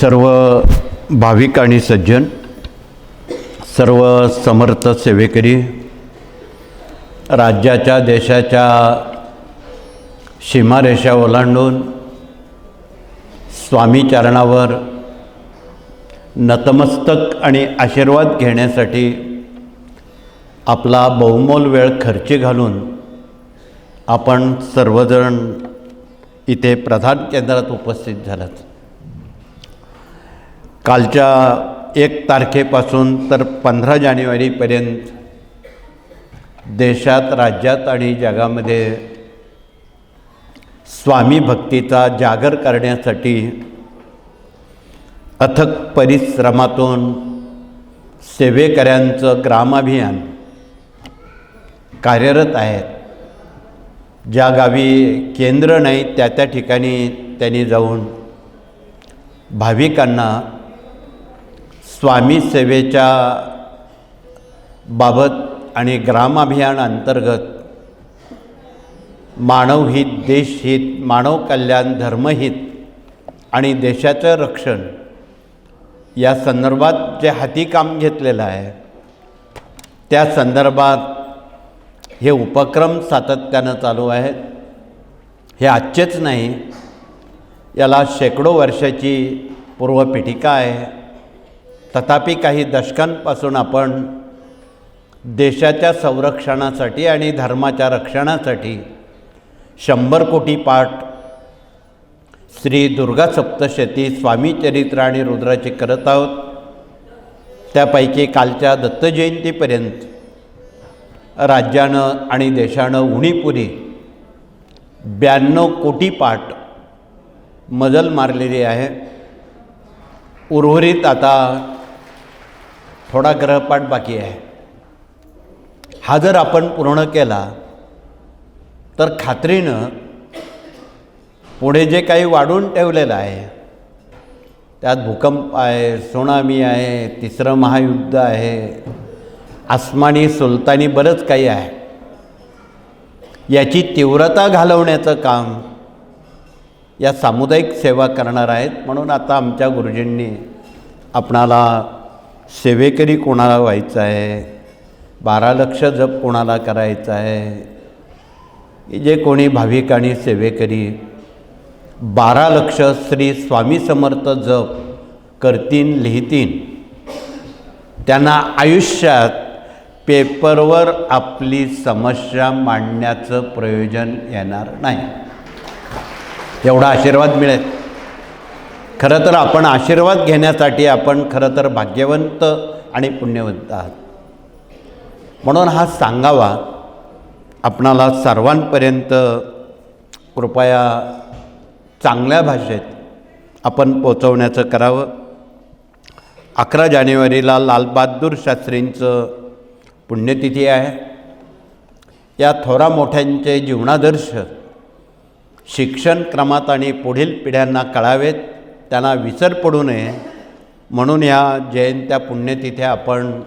सर्व भाविक आणि सज्जन सर्व समर्थ सेवेकरी राज्याच्या देशाच्या सीमारेषा ओलांडून स्वामी चरणावर नतमस्तक आणि आशीर्वाद घेण्यासाठी आपला बहुमोल वेळ खर्ची घालून आपण सर्वजण इथे प्रधान केंद्रात उपस्थित झालात. कालच्या एक तारखेपासून तर पंधरा जानेवारीपर्यंत देशात राज्यात आणि जगामध्ये स्वामी भक्तीचा जागर करण्यासाठी अथक परिश्रमातून सेवेकऱ्यांचं ग्रामाभियान कार्यरत आहेत. ज्या गावी केंद्र नाही त्या त्या ठिकाणी त्यांनी जाऊन भाविकांना स्वामी सेवेच्या बाबत आणि ग्रामाभियान अंतर्गत मानवहित देशहित मानव कल्याण धर्महित आणि देशाचं रक्षण या संदर्भात जे हाती काम घेतलेलं आहे त्या संदर्भात हे उपक्रम सातत्यानं चालू आहेत. हे आजचेच नाही याला शेकडो वर्षाची पूर्वपीठिका आहे. तथापि काही दशकांपासून आपण देशाच्या संरक्षणासाठी आणि धर्माच्या रक्षणासाठी शंभर कोटी पाठ श्री दुर्गा सप्तशती स्वामी चरित्र आणि रुद्राचे करत आहोत. त्यापैकी कालच्या दत्तजयंतीपर्यंत राज्यानं आणि देशानं उणीपुरी ब्याण्णव कोटी पाठ मजल मारलेली आहे. उर्वरित आता थोडा ग्रहपाठ बाकी आहे. हा जर आपण पूर्ण केला तर खात्रीनं पुढे जे काही वाढून ठेवलेलं आहे त्यात भूकंप आहे सुनामी आहे तिसरं महायुद्ध आहे आसमानी सुलतानी बरंच काही आहे. याची तीव्रता घालवण्याचं काम या सामुदायिक सेवा करणार आहेत म्हणून आता आमच्या गुरुजींनी आपणाला सेवेकरी कोणाला व्हायचं आहे? बारा लक्ष जप कोणाला करायचं आहे? जे कोणी भाविक आणि सेवेकरी बारा लक्ष श्री स्वामी समर्थ जप करतीन लिहितीन त्यांना आयुष्यात पेपरवर आपली समस्या मांडण्याचं प्रयोजन येणार नाही. एवढा आशीर्वाद मिळेल. खरं तर आपण आशीर्वाद घेण्यासाठी आपण खरं तर भाग्यवंत आणि पुण्यवंत आहात. म्हणून हा सांगावा आपणाला सर्वांपर्यंत कृपया चांगल्या भाषेत आपण पोचवण्याचं करावं. अकरा जानेवारीला लालबहादूर शास्त्रींचं पुण्यतिथी आहे. या थोरा मोठ्यांचे जीवनादर्श शिक्षण क्रमात आणि पुढील पिढ्यांना कळावेत. त्यांना विसर पडू नये. म्हणून ह्या जयंत्या पुण्यतिथ्या आपण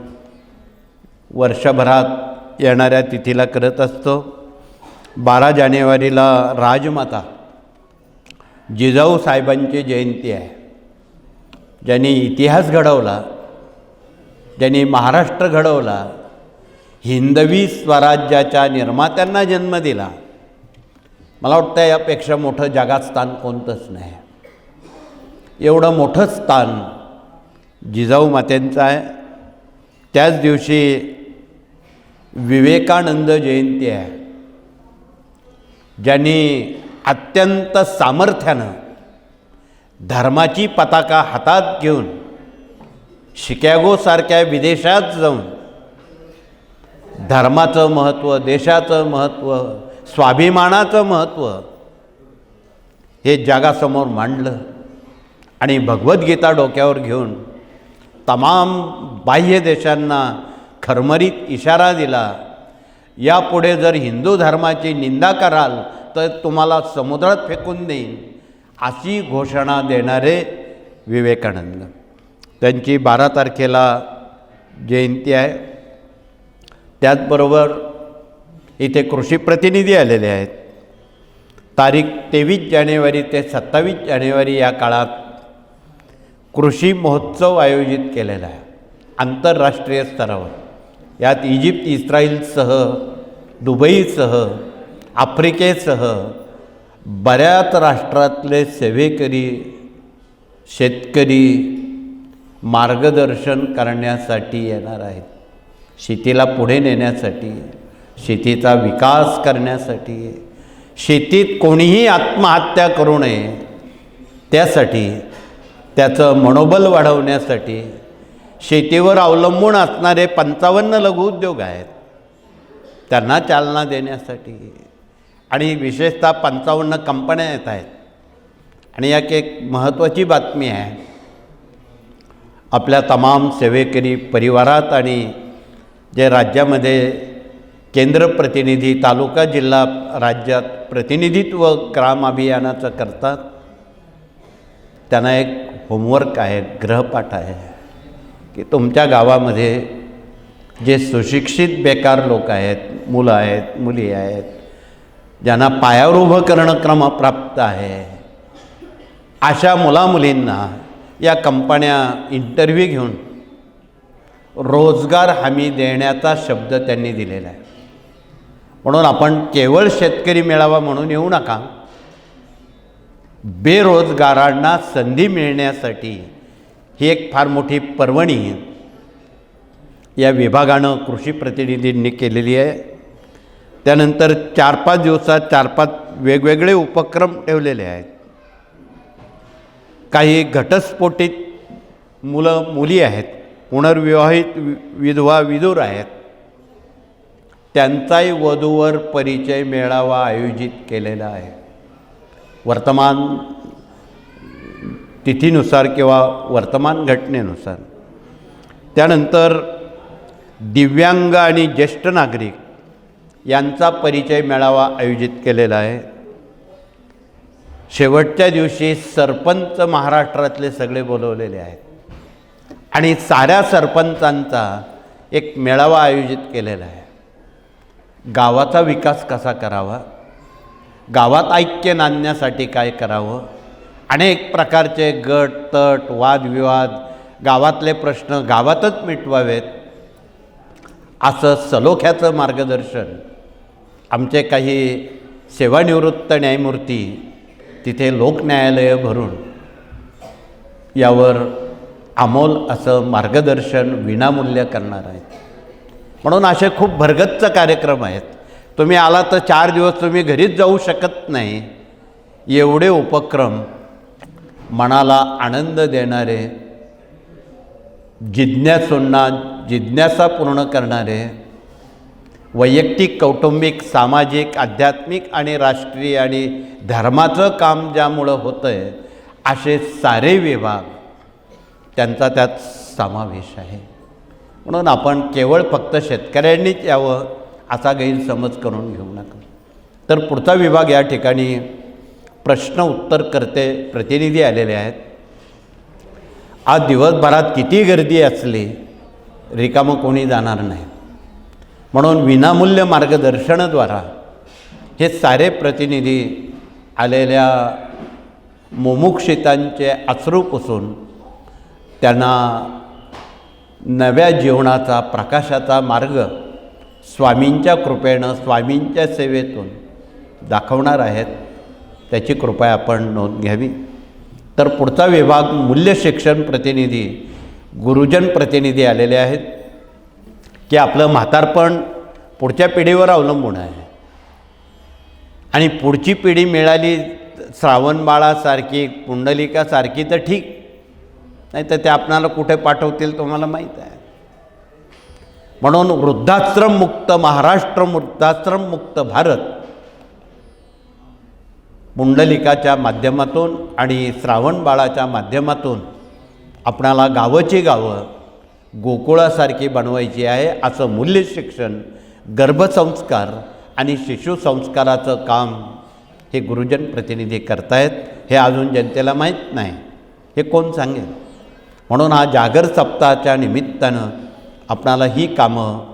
वर्षभरात येणाऱ्या तिथीला करत असतो. बारा जानेवारीला राजमाता जिजाऊ साहेबांची जयंती आहे. ज्यांनी इतिहास घडवला ज्यांनी महाराष्ट्र घडवला हिंदवी स्वराज्याच्या निर्मात्यांना जन्म दिला. मला वाटतं यापेक्षा मोठं जगात स्थान कोणतंच नाही. एवढं मोठं स्थान जिजाऊ मातेंचं आहे. त्याच दिवशी विवेकानंद जयंती आहे. ज्यांनी अत्यंत सामर्थ्यानं धर्माची पताका हातात घेऊन शिकॅगोसारख्या विदेशात जाऊन धर्माचं महत्त्व देशाचं महत्त्व स्वाभिमानाचं महत्त्व हे जगासमोर मांडलं. आणि भगवद्गीता डोक्यावर घेऊन तमाम बाह्य देशांना खरमरीत इशारा दिला यापुढे जर हिंदू धर्माची निंदा कराल तर तुम्हाला समुद्रात फेकून देईन अशी घोषणा देणारे विवेकानंद. त्यांची बारा तारखेला जयंती आहे. त्याचबरोबर इथे कृषी प्रतिनिधी आलेले आहेत. तारीख तेवीस जानेवारी ते सत्तावीस जानेवारी या काळात कृषी महोत्सव आयोजित केलेला आहे. आंतरराष्ट्रीय स्तरावर. यात इजिप्त इस्राईलसह दुबईसह आफ्रिकेसह बऱ्याच राष्ट्रातले सेवेकरी शेतकरी मार्गदर्शन करण्यासाठी येणार आहेत. शेतीला पुढे नेण्यासाठी शेतीचा विकास करण्यासाठी शेतीत कोणीही आत्महत्या करू नये त्यासाठी त्याचं मनोबल वाढवण्यासाठी शेतीवर अवलंबून असणारे पंचावन्न लघुउद्योग आहेत. त्यांना चालना देण्यासाठी आणि विशेषतः पंचावन्न कंपन्या येत आहेत. आणि एक एक महत्त्वाची बातमी आहे. आपल्या तमाम सेवेकरी परिवारात आणि जे राज्यामध्ये केंद्र प्रतिनिधी तालुका जिल्हा राज्यात प्रतिनिधित्व ग्राम अभियानाचं करतात त्यांना एक होमवर्क आहे ग्रहपाठ आहे की तुमच्या गावामध्ये जे सुशिक्षित बेकार लोक आहेत मुलं आहेत मुली आहेत ज्यांना पायावर उभं करणं क्रमप्राप्त आहे अशा मुलामुलींना या कंपन्या इंटरव्ह्यू घेऊन रोजगार हमी देण्याचा शब्द त्यांनी दिलेला आहे. म्हणून आपण केवळ शेतकरी मेळावा म्हणून येऊ नका. बेरोजगारांना संधी मिळण्यासाठी ही एक फार मोठी पर्वणी या विभागानं कृषी प्रतिनिधींनी केलेली आहे. त्यानंतर चार पाच दिवसात चार पाच वेगवेगळे उपक्रम ठेवलेले आहेत. काही घटस्फोटित मुलं मुली आहेत पुनर्विवाहित वि- विधवा विदूर आहेत. त्यांचाही वधूवर परिचय मेळावा आयोजित केलेला आहे. वर्तमान तिथीनुसार किंवा वर्तमान घटनेनुसार. त्यानंतर दिव्यांग आणि ज्येष्ठ नागरिक यांचा परिचय मेळावा आयोजित केलेला आहे. शेवटच्या दिवशी सरपंच महाराष्ट्रातले सगळे बोलवलेले आहेत. आणि साऱ्या सरपंचांचा एक मेळावा आयोजित केलेला आहे. गावाचा विकास कसा करावा? गावात ऐक्य नांदण्यासाठी काय करावं? अनेक प्रकारचे गट तट वादविवाद गावातले प्रश्न गावातच मिटवावेत. असं सलोख्याचं मार्गदर्शन आमचे काही सेवानिवृत्त न्यायमूर्ती तिथे लोकन्यायालयं भरून यावर अमोल असं मार्गदर्शन विनामूल्य करणार आहेत. म्हणून असे खूप भरगच्च कार्यक्रम आहेत. तुम्ही आला तर चार दिवस तुम्ही घरीच जाऊ शकत नाही. एवढे उपक्रम मनाला आनंद देणारे जिज्ञासूंना जिज्ञासा पूर्ण करणारे वैयक्तिक कौटुंबिक सामाजिक आध्यात्मिक आणि राष्ट्रीय आणि धर्माचं काम ज्यामुळं होतं आहे असे सारे विभाग त्यांचा त्यात समावेश आहे. म्हणून आपण केवळ फक्त शेतकऱ्यांनीच यावं असा गैरसमज करून घेऊ नका. तर पुढचा विभाग या ठिकाणी प्रश्न उत्तर करते प्रतिनिधी आलेले आहेत. आज दिवसभरात किती गर्दी असली रिकामं कोणी जाणार नाही. म्हणून विनामूल्य मार्गदर्शनाद्वारा हे सारे प्रतिनिधी आलेल्या मुमुक्षितांचे अश्रू पुसून त्यांना नव्या जीवनाचा प्रकाशाचा मार्ग स्वामींच्या कृपेनं स्वामींच्या सेवेतून दाखवणार आहेत त्याची कृपया आपण नोंद घ्यावी. तर पुढचा विभाग मूल्य शिक्षण प्रतिनिधी गुरुजन प्रतिनिधी आलेले आहेत की आपलं म्हातारपण पुढच्या पिढीवर अवलंबून आहे. आणि पुढची पिढी मिळाली श्रावणबाळासारखी पुंडलिकासारखी तर ठीक. नाही तर ते आपणाला कुठे पाठवतील तुम्हाला माहीत आहे. म्हणून वृद्धाश्रम मुक्त महाराष्ट्र वृद्धाश्रम मुक्त भारत मुंडलिकाच्या माध्यमातून आणि श्रावणबाळाच्या माध्यमातून आपणाला गावची गावं गोकुळासारखी बनवायची आहे असं मूल्य शिक्षण गर्भसंस्कार आणि शिशुसंस्काराचं काम हे गुरुजन प्रतिनिधी करतायत. हे अजून जनतेला माहीत नाही. हे कोण सांगेल? म्हणून हा जागर सप्ताहाच्या निमित्तानं आपणाला ही कामं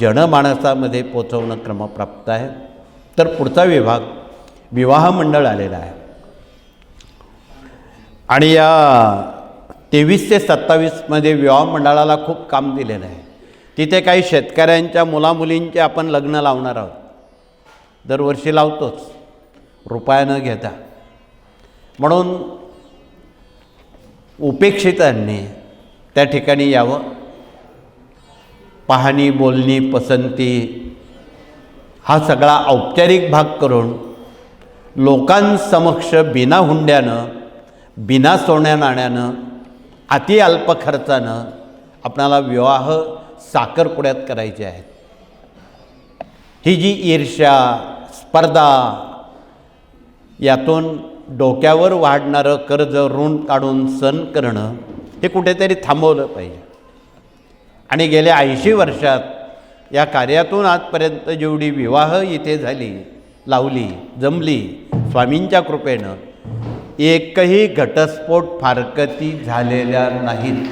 जनमानसामध्ये पोचवणं क्रमप्राप्त आहे. तर पुढचा विभाग विवाह मंडळ आलेला आहे. आणि या तेवीस ते सत्तावीसमध्ये विवाह मंडळाला खूप काम दिलेलं आहे. तिथे काही शेतकऱ्यांच्या मुलामुलींचे आपण लग्न लावणार आहोत. दरवर्षी लावतोच. रुपया न घेता. म्हणून उपेक्षितांनी त्या ठिकाणी यावं. पाहणी बोलणी पसंती हा सगळा औपचारिक भाग करून लोकांसमक्ष बिना हुंड्यानं बिना सोन्या नाण्यानं अति अल्प खर्चानं आपणाला विवाह साखरपुड्यात करायचे आहेत. ही जी ईर्ष्या स्पर्धा यातून डोक्यावर वाढणारं कर्ज ऋण काढून सण करणं हे कुठेतरी थांबवलं पाहिजे. आणि गेल्या ऐंशी वर्षात या कार्यातून आजपर्यंत जेवढी विवाह इथे झाली लावली जमली स्वामींच्या कृपेनं एकही घटस्फोट फारकती झालेल्या नाहीत.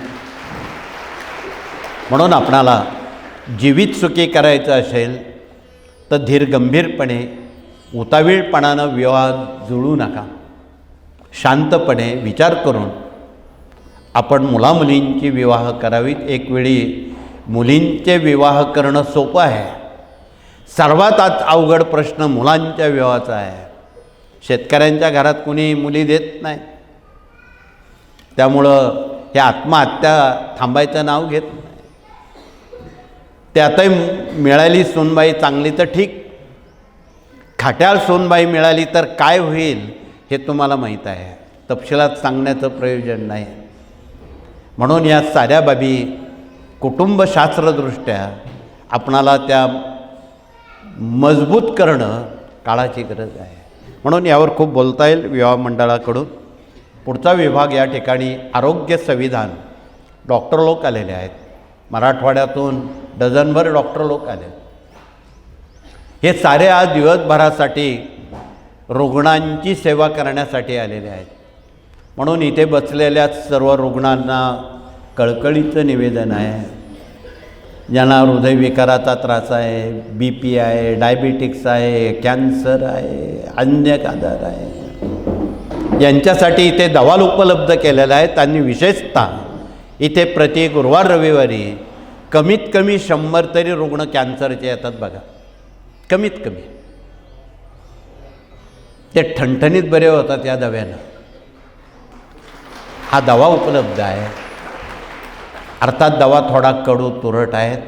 म्हणून आपणाला जीवित सुखी करायचं असेल तर धीर गंभीरपणे उतावीळपणानं विवाह जुळू नका. शांतपणे विचार करून आपण मुलामुलींची विवाह करावीत. एक वेळी मुलींचे विवाह करणं सोपं आहे. सर्वात आज अवघड प्रश्न मुलांच्या विवाहाचा आहे. शेतकऱ्यांच्या घरात कुणी मुली देत नाही. त्यामुळं हे आत्महत्या थांबायचं नाव घेत नाही. त्यातही मिळाली सोनबाई चांगली तर ठीक. खाट्याळ सोनबाई मिळाली तर काय होईल हे तुम्हाला माहीत आहे. तपशिलात सांगण्याचं प्रयोजन नाही. म्हणून या साऱ्या बाबी कुटुंबशास्त्रदृष्ट्या आपणाला त्या मजबूत करणं काळाची गरज आहे. म्हणून यावर खूप बोलता येईल विवाह मंडळाकडून. पुढचा विभाग या ठिकाणी आरोग्य संविधान डॉक्टर लोक आलेले आहेत. मराठवाड्यातून डझनभर डॉक्टर लोक आले. हे सारे आज दिवसभरासाठी रुग्णांची सेवा करण्यासाठी आलेले आहेत. म्हणून इथे बसलेल्या सर्व रुग्णांना कळकळीचं निवेदन आहे. ज्यांना हृदयविकाराचा त्रास आहे बी पी आहे डायबिटिक्स आहे कॅन्सर आहे अन्य आजार आहे. यांच्यासाठी इथे दवाल उपलब्ध केलेला आहे. त्यांनी विशेषतः इथे प्रति गुरुवार रविवारी कमीत कमी शंभर तरी रुग्ण कॅन्सरचे येतात बघा. कमीत कमी. ते ठणठणीत बरे होतात या दव्यानं. हा दवा उपलब्ध आहे. अर्थात दवा थोडा कडू तुरट आहेत.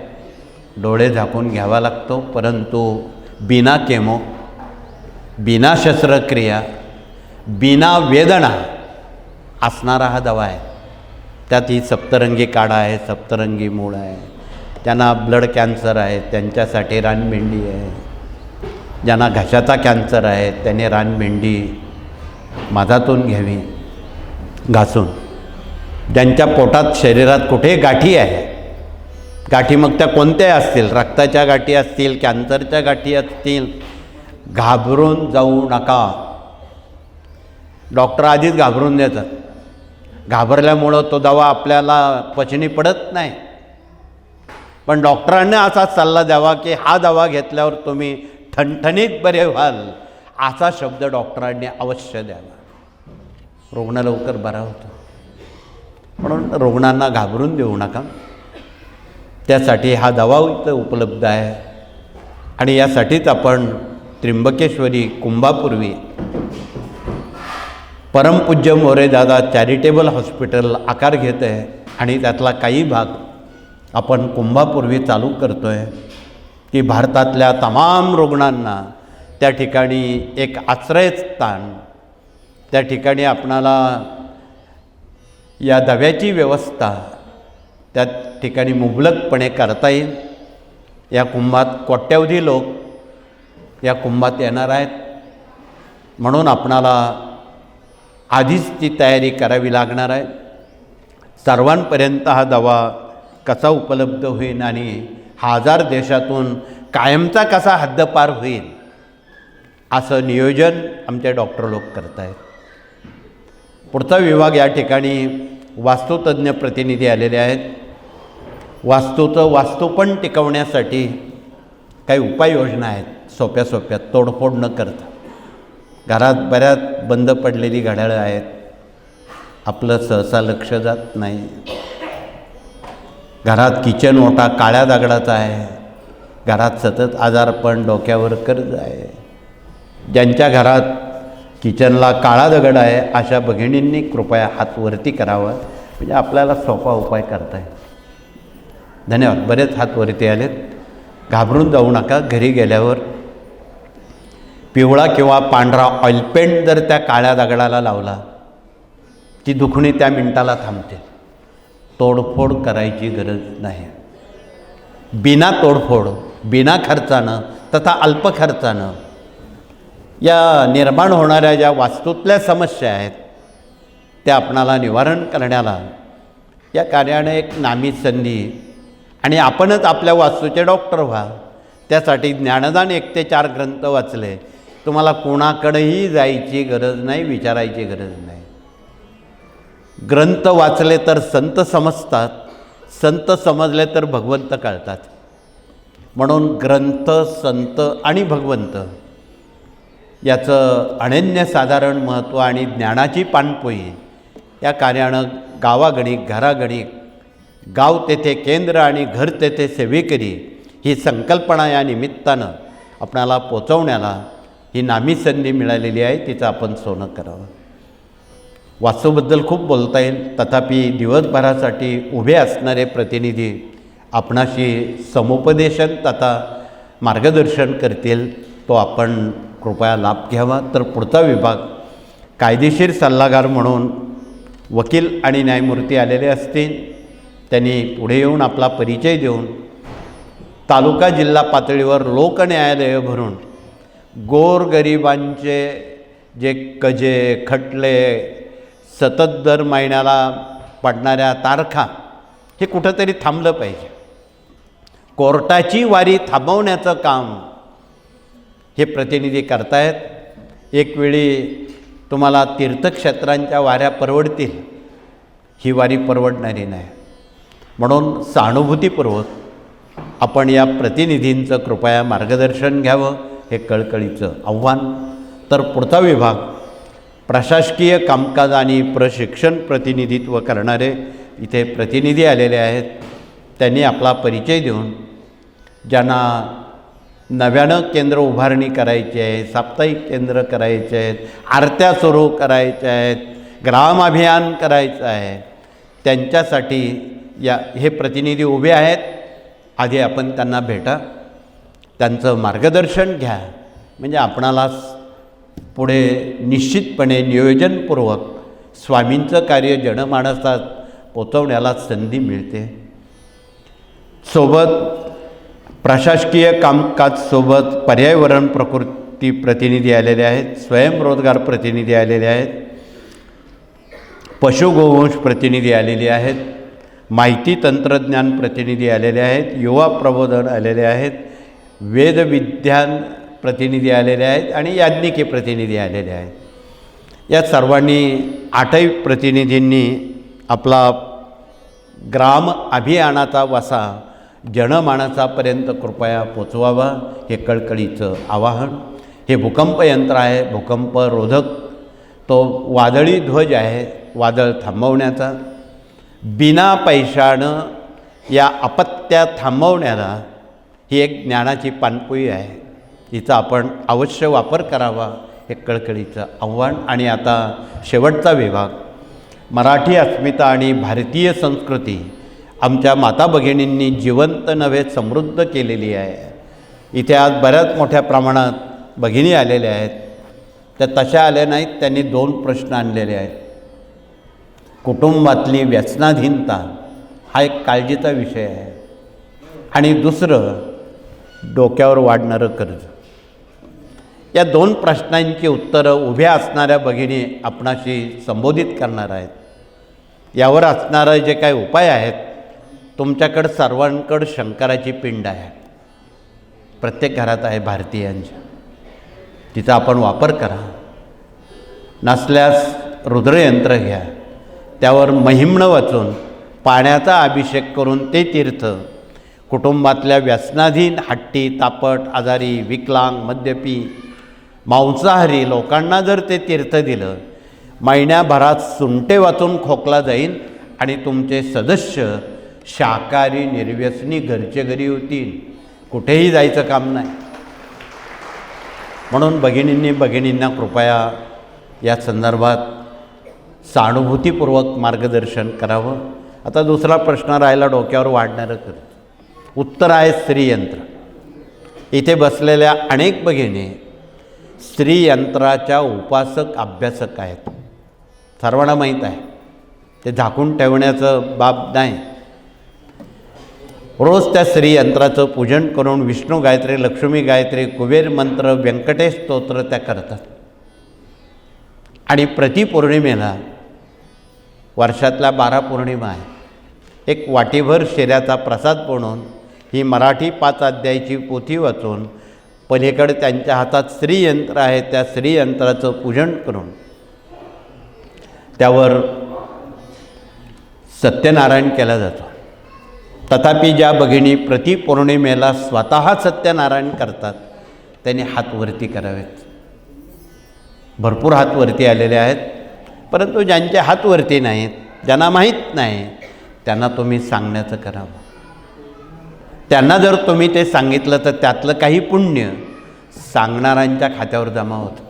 डोळे झाकून घ्यावा लागतो परंतु बिना केमो बिना शस्त्रक्रिया बिना वेदना असणारा हा दवा आहे. त्यात ही सप्तरंगी काढा आहे सप्तरंगी मूळ आहे. त्यांना ब्लड कॅन्सर आहे त्यांच्यासाठी रानमेंडी आहे. ज्यांना घशाचा कॅन्सर आहे त्याने रानमेंडी माझातून घ्यावी. घासून. ज्यांच्या पोटात शरीरात कुठे गाठी आहे गाठी मग त्या कोणत्याही असतील? रक्ताच्या गाठी असतील कॅन्सरच्या गाठी असतील घाबरून जाऊ नका. डॉक्टर आधीच घाबरून देतात. घाबरल्यामुळं तो दवा आपल्याला पचनी पडत नाही. पण डॉक्टरांनी असा सल्ला द्यावा की हा दवा घेतल्यावर तुम्ही ठणठणीत बरे व्हाल असा शब्द डॉक्टरांनी अवश्य द्यावा. रुग्ण लवकर बरा होतो. म्हणून रुग्णांना घाबरून देऊ नका. त्यासाठी हा दवा इथं उपलब्ध आहे. आणि यासाठीच आपण त्र्यंबकेश्वरी कुंभापूर्वी परमपूज्य मोरेदादा चॅरिटेबल हॉस्पिटल आकार घेत आहे. आणि त्यातला काही भाग आपण कुंभापूर्वी चालू करतो आहे की भारतातल्या तमाम रुग्णांना त्या ठिकाणी एक आश्रयस्थान त्या ठिकाणी आपणाला या दव्याची व्यवस्था त्या ठिकाणी मुबलकपणे करता येईल. या कुंभात कोट्यवधी लोक या कुंभात येणार आहेत. म्हणून आपणाला आधीच ती तयारी करावी लागणार आहे. सर्वांपर्यंत हा दवा कसा उपलब्ध होईल आणि हजार देशातून कायमचा कसा हद्दपार होईल असं नियोजन आमचे डॉक्टर लोक करत आहेत पुढचा विभाग या ठिकाणी वास्तुतज्ञ प्रतिनिधी आलेले आहेत. वास्तूचं वास्तू पण टिकवण्यासाठी काही उपाययोजना आहेत. सोप्या सोप्या तोडफोड न करता. घरात बऱ्याच बंद पडलेली घड्याळं आहेत. आपलं सहसा लक्ष जात नाही. घरात किचन ओटा काळ्या दगडाचा आहे. घरात सतत आजारपण डोक्यावर कर्ज आहे. ज्यांच्या घरात किचनला काळा दगड आहे अशा भगिनींनी कृपया हात वरती करावा. म्हणजे आपल्याला सोपा उपाय करता येईल. धन्यवाद. बरेच हात वरती आलेत. घाबरून जाऊ नका. घरी गेल्यावर पिवळा किंवा पांढरा ऑइल पेंट जर त्या काळ्या दगडाला लावला ती दुखणी त्या मिनटाला थांबते. तोडफोड करायची गरज नाही. बिना तोडफोड बिना खर्चानं तथा अल्प खर्चानं या निर्माण होणाऱ्या ज्या वास्तूतल्या समस्या आहेत त्या आपणाला निवारण करण्याला या कार्याने एक नामी संधी आणि आपणच आपल्या वास्तूचे डॉक्टर व्हा त्यासाठी ज्ञानदान एक ते चार ग्रंथ वाचले. तुम्हाला कोणाकडेही जायची गरज नाही विचारायची गरज नाही. ग्रंथ वाचले तर संत समजतात संत समजले तर भगवंत कळतात. म्हणून ग्रंथ संत आणि भगवंत याचं अनन्यसाधारण महत्त्व आणि ज्ञानाची पाणपोई या कार्यानं गावागणिक घरागणिक गाव तेथे केंद्र आणि घर तेथे सेवेकरी ही संकल्पना या निमित्तानं आपणाला पोचवण्याला ही नामी संधी मिळालेली आहे तिचं आपण सोनं करावं. वास्तूबद्दल खूप बोलता येईल. तथापि दिवसभरासाठी उभे असणारे प्रतिनिधी आपणाशी समुपदेशन तथा मार्गदर्शन करतील तो आपण कृपया लाभ घ्यावा. तर पुढचा विभाग कायदेशीर सल्लागार म्हणून वकील आणि न्यायमूर्ती आलेले असतील. त्यांनी पुढे येऊन आपला परिचय देऊन तालुका जिल्हा पातळीवर लोकन्यायालयं भरून गोरगरिबांचे जे कजे खटले सतत दर महिन्याला पडणाऱ्या तारखा हे कुठंतरी थांबलं पाहिजे. कोर्टाची वारी थांबवण्याचं काम हे प्रतिनिधी करतायत. एक वेळी तुम्हाला तीर्थक्षेत्रांच्या वाऱ्या परवडतील. ही वारी परवडणारी नाही. म्हणून सहानुभूतीपूर्वक आपण या प्रतिनिधींचं कृपया मार्गदर्शन घ्यावं हे कळकळीचं आव्हान. तर पुढचा विभाग प्रशासकीय कामकाज आणि प्रशिक्षण प्रतिनिधित्व करणारे इथे प्रतिनिधी आलेले आहेत. त्यांनी आपला परिचय देऊन ज्यांना नव्यानं केंद्र उभारणी करायची आहे साप्ताहिक केंद्र करायचे आहेत आरत्या सुरू करायच्या आहेत ग्राम अभियान करायचं आहे. त्यांच्यासाठी या हे प्रतिनिधी उभे आहेत. आधी आपण त्यांना भेटा. त्यांचं मार्गदर्शन घ्या. म्हणजे आपणाला पुढे निश्चितपणे नियोजनपूर्वक स्वामींचं कार्य जनमानसात पोचवण्याला संधी मिळते. सोबत प्रशासकीय कामकाजसोबत पर्यावरण प्रकृती प्रतिनिधी आलेले आहेत स्वयंरोजगार प्रतिनिधी आलेले आहेत पशुगोवंश प्रतिनिधी आलेले आहेत माहिती तंत्रज्ञान प्रतिनिधी आलेले आहेत युवा प्रबोधन आलेले आहेत वेदविज्ञान प्रतिनिधी आलेले आहेत आणि याज्ञिकी प्रतिनिधी आलेले आहेत. या सर्वांनी आठही प्रतिनिधींनी आपला ग्राम अभियानाचा वसा जनमानसापर्यंत कृपया पोचवावा हे कळकळीचं आवाहन. हे भूकंप यंत्र आहे भूकंप रोधक. तो वादळी ध्वज आहे वादळ थांबवण्याचा. बिना पैशानं या अपत्या थांबवण्याला ही एक ज्ञानाची पाणपोई आहे. हिचा आपण अवश्य वापर करावा हे कळकळीचं आव्हान. आणि आता शेवटचा विभाग. मराठी अस्मिता आणि भारतीय संस्कृती आमच्या माता भगिनींनी जिवंत नव्हे समृद्ध केलेली आहे. इथे आज बऱ्याच मोठ्या प्रमाणात भगिनी आलेल्या आहेत. त्या तशा आल्या नाहीत त्यांनी दोन प्रश्न आणलेले आहेत. कुटुंबातली व्यसनाधीनता हा एक काळजीचा विषय आहे. आणि दुसरं डोक्यावर वाढणारं कर्ज. या दोन प्रश्नांची उत्तरं उभ्या असणाऱ्या भगिनी आपणाशी संबोधित करणार आहेत. यावर असणारं जे काही उपाय आहेत तुमच्याकडं सर्वांकडं शंकराची पिंड आहे. प्रत्येक घरात आहे भारतीयांच्या तिचा आपण वापर करा. नसल्यास रुद्रयंत्र घ्या. त्यावर महिम्न वाचून पाण्याचा अभिषेक करून ते तीर्थ. कुटुंबातल्या व्यसनाधीन हट्टी तापट आजारी विकलांग मद्यपी मांसाहारी लोकांना जर ते तीर्थ दिलं महिन्याभरात सुंटे वाचून खोकला जाईल आणि तुमचे सदस्य शाकाहारी निर्व्यसनी घरचे घरी होतील कुठेही जायचं काम नाही. म्हणून भगिनींनी भगिनींना कृपया या संदर्भात सहानुभूतीपूर्वक मार्गदर्शन करावं. आता दुसरा प्रश्न राहिला डोक्यावर वाढणारं कर उत्तर आहे स्त्रीयंत्र. इथे बसलेल्या अनेक भगिनी स्त्रीयंत्राच्या उपासक अभ्यासक आहेत. सर्वांना माहीत आहे. ते झाकून ठेवण्याचं बाब नाही. रोज त्या श्रीयंत्राचं पूजन करून विष्णू गायत्री लक्ष्मी गायत्री कुबेर मंत्र व्यंकटेश स्तोत्र त्या करतात. आणि प्रतिपौर्णिमेला वर्षातल्या बारा पौर्णिमा आहे. एक वाटीभर शेऱ्याचा प्रसाद बनवून ही मराठी पाच अध्यायाची पोथी वाचून पलीकडे त्यांच्या हातात श्रीयंत्र आहे त्या श्रीयंत्राचं पूजन करून त्यावर सत्यनारायण केला जातो. तथापि ज्या भगिनी प्रतिपौर्णिमेला स्वतः सत्यनारायण करतात त्यांनी हातवरती करावेत. भरपूर हातवरती आलेले आहेत परंतु ज्यांचे हातवरती नाहीत ज्यांना माहीत नाही त्यांना तुम्ही सांगण्याचं करावं. त्यांना जर तुम्ही ते सांगितलं तर त्यातलं काही पुण्य सांगणाऱ्यांच्या खात्यावर जमा होतं.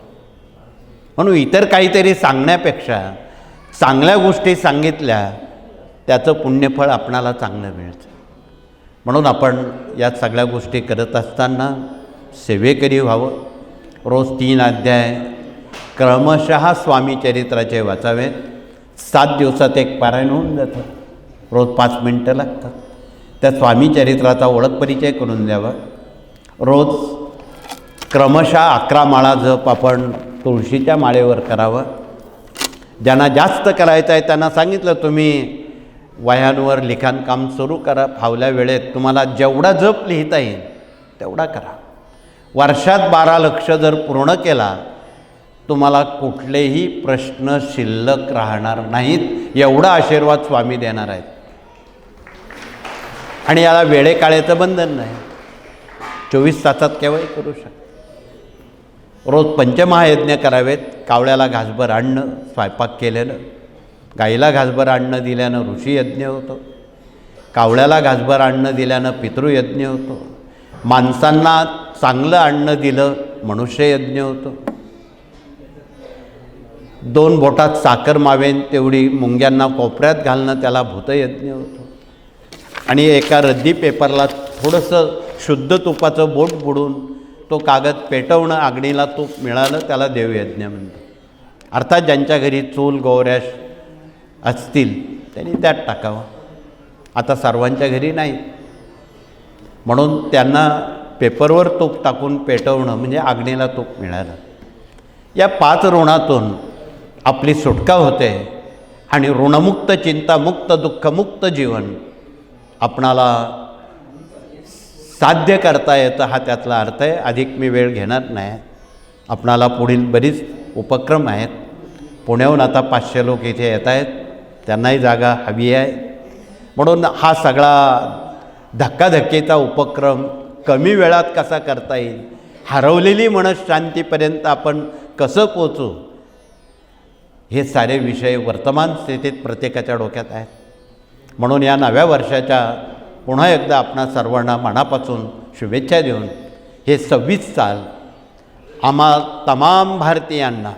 म्हणून इतर काहीतरी सांगण्यापेक्षा चांगल्या गोष्टी सांगितल्या त्याचं पुण्यफळ आपणाला चांगलं मिळतं. म्हणून आपण या सगळ्या गोष्टी करत असताना सेवेकरी व्हावं. रोज तीन अध्याय क्रमशः स्वामी चरित्राचे वाचावेत. सात दिवसात एक पारायण होऊन जातं. रोज पाच मिनटं लागतात. त्या स्वामी चरित्राचा ओळख परिचय करून द्यावा. रोज क्रमशः अकरा माळा जप आपण तुळशीच्या माळेवर करावं. ज्यांना जास्त करायचं आहे त्यांना सांगितलं तुम्ही वह्यांवर लिखाणकाम सुरू करा. फावल्या वेळेत तुम्हाला जेवढा जप लिहिता येईल तेवढा करा. वर्षात बारा लक्ष जर पूर्ण केला तुम्हाला कुठलेही प्रश्न शिल्लक राहणार नाहीत. एवढा आशीर्वाद स्वामी देणार आहेत. आणि याला वेळेकाळेचं बंधन नाही. चोवीस तासात केव्हाही करू शकता. रोज पंचमहायज्ञ करावेत कावळ्याला घासभर आणणं स्वयंपाक केलेलं. गाईला घासभर अन्न दिल्यानं ऋषीयज्ञ होतो. कावळ्याला घासभर अन्न दिल्यानं पितृयज्ञ होतो. माणसांना चांगलं अन्न दिलं मनुष्ययज्ञ होतो. दोन बोटात साखर मावेन तेवढी मुंग्यांना कोपऱ्यात घालणं त्याला भूतयज्ञ होतो. आणि एका रद्दी पेपरला थोडंसं शुद्ध तुपाचं बोट बुडून तो कागद पेटवणं आगणीला तूप मिळालं त्याला देवयज्ञ म्हणतो अर्थात ज्यांच्या घरी चूल गौऱ्या असतील त्यांनी त्यात टाकावं. आता सर्वांच्या घरी नाही. म्हणून त्यांना पेपरवर तूप टाकून पेटवणं म्हणजे आग्नेला तूप मिळालं. या पाच ऋणातून आपली सुटका होते आणि ऋणमुक्त चिंतामुक्त दुःखमुक्त जीवन आपणाला साध्य करता येतं हा त्यातला अर्थ आहे. अधिक मी वेळ घेणार नाही. आपणाला पुढील बरीच उपक्रम आहेत. पुण्याहून आता पाचशे लोक इथे येत आहेत. त्यांनाही जागा हवी आहे. म्हणून हा सगळा धक्काधक्कीचा उपक्रम कमी वेळात कसा करता येईल हरवलेली मनशांतीपर्यंत आपण कसं पोचू हे सारे विषय वर्तमान स्थितीत प्रत्येकाच्या डोक्यात आहेत. म्हणून या नव्या वर्षाच्या पुन्हा एकदा आपणा सर्वांना मनापासून शुभेच्छा देऊन हे सव्वीस साल आम्हा तमाम भारतीयांना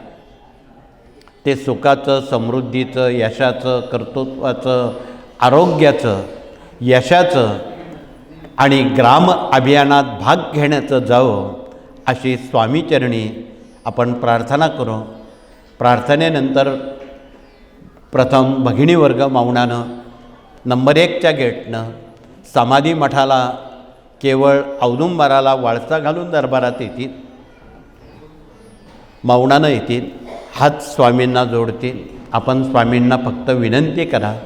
ते सुखाचं समृद्धीचं यशाचं कर्तृत्वाचं आरोग्याचं यशाचं आणि ग्राम अभियानात भाग घेण्याचं जावं अशी स्वामीचरणी आपण प्रार्थना करू. प्रार्थनेनंतर प्रथम भगिनी वर्ग मौनानं नंबर एकच्या गेटनं समाधी मठाला केवळ औदुंबराला वाळसा घालून दरबारात येतील मौनानं येतील. हात स्वामींना जोडतील. आपण स्वामींना फक्त विनंती करा.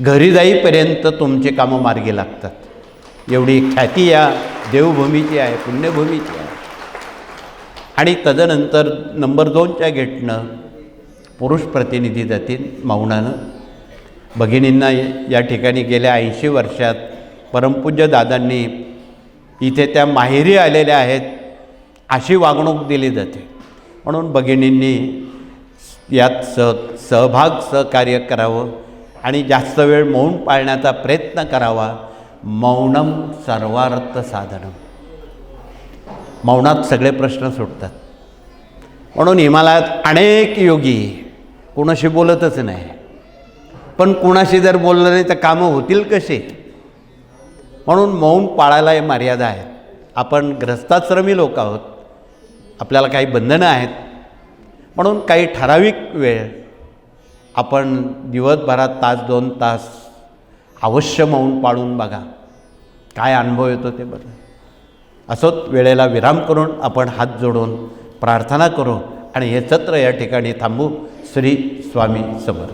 घरी जाईपर्यंत तुमचे कामं मार्गी लागतात. एवढी ख्याती या देवभूमीची आहे पुण्यभूमीची आहे. आणि तदनंतर नंबर दोनच्या गेटनं पुरुष प्रतिनिधी जातील मौनानं. भगिनींना या ठिकाणी गेल्या ऐंशी वर्षात परमपूज्य दादांनी इथे त्या माहेरी आलेल्या आहेत अशी वागणूक दिली जाते. म्हणून भगिनींनी यात सह सहभाग सहकार्य करावं आणि जास्त वेळ मौन पाळण्याचा प्रयत्न करावा. मौनम सर्वार्थ साधनम. मौनात सगळे प्रश्न सुटतात. म्हणून हिमालयात अनेक योगी कोणाशी बोलतच नाही. पण कुणाशी जर बोललं नाही तर कामं होतील कसे? म्हणून मौन पाळायला हे मर्यादा आहेत. आपण ग्रस्ताश्रमी लोक आहोत. आपल्याला काही बंधनं आहेत. म्हणून काही ठराविक वेळ आपण दिवसभरात तास दोन तास अवश्य मौन पाळून बघा. काय अनुभव येतो ते बघा. असोच वेळेला विराम करून आपण हात जोडून प्रार्थना करू आणि हे सत्र या ठिकाणी थांबू. श्री स्वामी समर्थ.